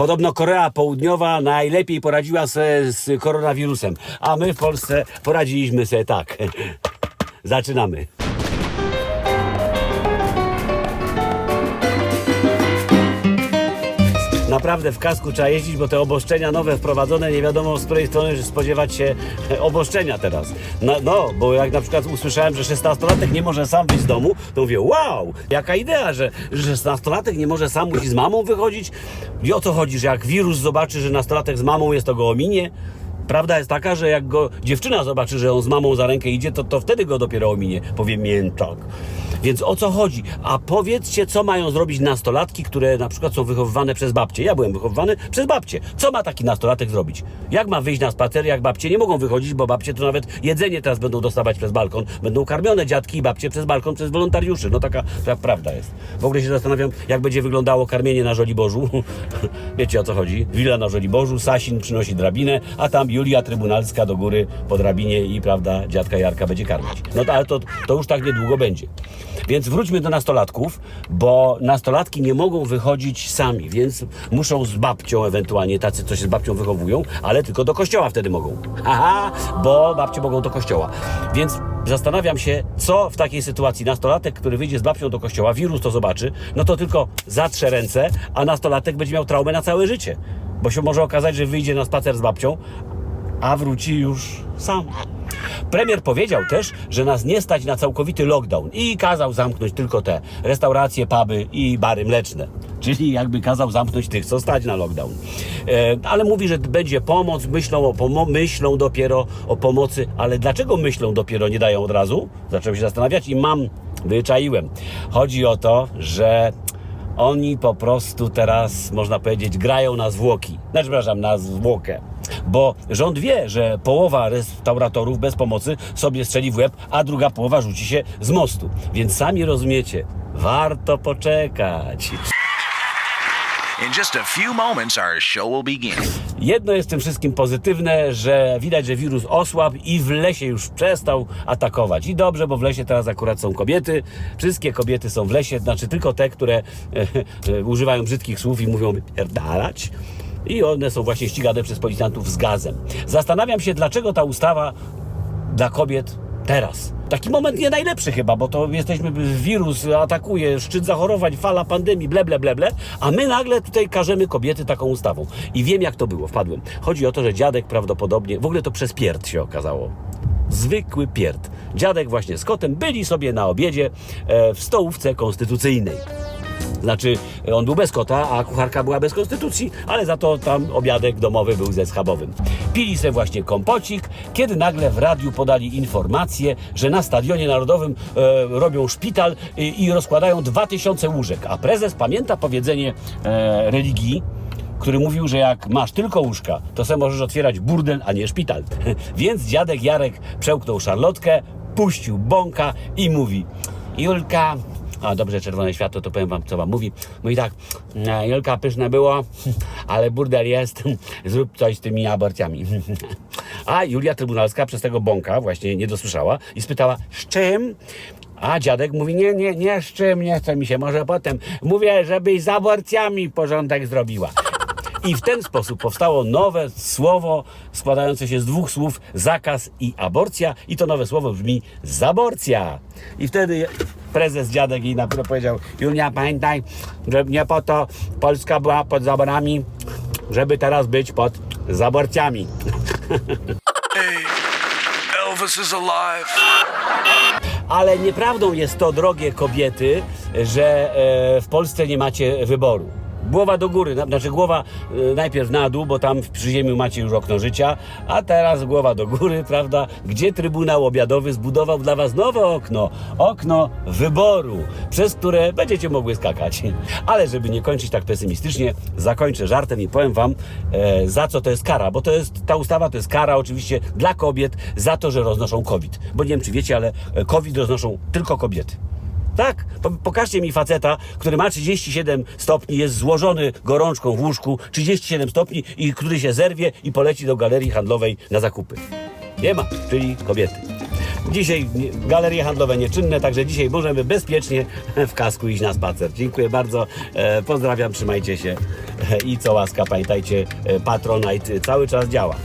Podobno Korea Południowa najlepiej poradziła sobie z koronawirusem, a my w Polsce poradziliśmy sobie tak. Zaczynamy. Naprawdę w kasku trzeba jeździć, bo te obostrzenia nowe wprowadzone, nie wiadomo z której strony spodziewać się obostrzenia teraz. No, no bo jak na przykład usłyszałem, że 16-latek nie może sam wyjść z domu, to mówię, wow, jaka idea, że, że 16-latek nie może sam, musi z mamą wychodzić. I o co chodzi, że jak wirus zobaczy, że nastolatek z mamą jest, to go ominie? Prawda jest taka, że jak go dziewczyna zobaczy, że on z mamą za rękę idzie, to, to wtedy go dopiero ominie. Powie mięczak. Więc o co chodzi? A powiedzcie, co mają zrobić nastolatki, które na przykład są wychowywane przez babcie. Ja byłem wychowywany przez babcie. Co ma taki nastolatek zrobić? Jak ma wyjść na spacer, jak babcie nie mogą wychodzić, bo babcie to nawet jedzenie teraz będą dostawać przez balkon. Będą karmione dziadki i babcie przez balkon, przez wolontariuszy. No taka pra prawda jest. W ogóle się zastanawiam, jak będzie wyglądało karmienie na Żoliborzu. Wiecie o co chodzi? Willa na Żoliborzu, Sasin przynosi drabinę, a tam Julia Trybunalska do góry po drabinie i prawda, dziadka Jarka będzie karmić. No to, ale to, to już tak niedługo będzie. Więc wróćmy do nastolatków, bo nastolatki nie mogą wychodzić sami, więc muszą z babcią ewentualnie, tacy, co się z babcią wychowują, ale tylko do kościoła wtedy mogą. Aha, bo babcie mogą do kościoła. Więc zastanawiam się, co w takiej sytuacji nastolatek, który wyjdzie z babcią do kościoła, wirus to zobaczy, no to tylko zatrze ręce, a nastolatek będzie miał traumę na całe życie. Bo się może okazać, że wyjdzie na spacer z babcią, a wróci już sam. Premier powiedział też, że nas nie stać na całkowity lockdown i kazał zamknąć tylko te restauracje, puby i bary mleczne. Czyli jakby kazał zamknąć tych, co stać na lockdown. E, ale mówi, że będzie pomoc, myślą, o pomo- myślą dopiero o pomocy, ale dlaczego myślą dopiero, nie dają od razu? Zacząłem się zastanawiać i mam, wyczaiłem. Chodzi o to, że oni po prostu teraz, można powiedzieć, grają na zwłoki. Znaczy, przepraszam, na zwłokę. Bo rząd wie, że połowa restauratorów bez pomocy sobie strzeli w łeb, a druga połowa rzuci się z mostu. Więc sami rozumiecie, warto poczekać. In just a few moments, our show will begin. Jedno jest tym wszystkim pozytywne, że widać, że wirus osłabł i w lesie już przestał atakować. I dobrze, bo w lesie teraz akurat są kobiety. Wszystkie kobiety są w lesie, znaczy tylko te, które używają brzydkich słów i mówią pierdalać. I one są właśnie ścigane przez policjantów z gazem. Zastanawiam się, dlaczego ta ustawa dla kobiet teraz. Taki moment nie najlepszy chyba, bo to jesteśmy, wirus atakuje, szczyt zachorowań, fala pandemii, ble, ble, ble, ble, a my nagle tutaj każemy kobiety taką ustawą. I wiem jak to było, wpadłem. Chodzi o to, że dziadek prawdopodobnie, w ogóle to przez pierd się okazało. Zwykły pierd. Dziadek właśnie z kotem byli sobie na obiedzie e, w stołówce konstytucyjnej. Znaczy, on był bez kota, a kucharka była bez konstytucji, ale za to tam obiadek domowy był ze schabowym. Pili se właśnie kompocik, kiedy nagle w radiu podali informację, że na Stadionie Narodowym e, robią szpital i, i rozkładają 2000 łóżek. A prezes pamięta powiedzenie e, religii, który mówił, że jak masz tylko łóżka, to se możesz otwierać burdel, a nie szpital. Więc dziadek Jarek przełknął szarlotkę, puścił bąka i mówi Julka, a dobrze, czerwone światło, to powiem wam, co wam mówi. Mówi tak, "E, Julka, pyszne było, ale burdel jest, zrób coś z tymi aborcjami. A Julia Trybunalska przez tego bąka właśnie nie dosłyszała i spytała, z czym? A dziadek mówi, nie, nie, nie, z czym, nie chce mi się, może potem. Mówię, żebyś z aborcjami porządek zrobiła. I w ten sposób powstało nowe słowo składające się z dwóch słów zakaz i aborcja i to nowe słowo brzmi zaborcja. I wtedy prezes dziadek jej na pewno powiedział Julia pamiętaj, że nie po to Polska była pod zaborami, żeby teraz być pod zaborcjami. Elvis is alive. Ale nieprawdą jest to, drogie kobiety, że e, w Polsce nie macie wyboru. Głowa do góry, na- znaczy głowa e, najpierw na dół, bo tam w przyziemiu macie już okno życia, a teraz głowa do góry, prawda? Gdzie Trybunał Obiadowy zbudował dla was nowe okno, okno wyboru, przez które będziecie mogły skakać. Ale żeby nie kończyć tak pesymistycznie, zakończę żartem i powiem wam, e, za co to jest kara, bo to jest, ta ustawa to jest kara oczywiście dla kobiet za to, że roznoszą COVID. Bo nie wiem, czy wiecie, ale e, COVID roznoszą tylko kobiety. Tak, po, pokażcie mi faceta, który ma 37 stopni, jest złożony gorączką w łóżku, 37 stopni i który się zerwie i poleci do galerii handlowej na zakupy. Nie ma, czyli kobiety. Dzisiaj galerie handlowe nieczynne, także dzisiaj możemy bezpiecznie w kasku iść na spacer. Dziękuję bardzo, e, pozdrawiam, trzymajcie się e, i co łaska, pamiętajcie, e, Patronite cały czas działa.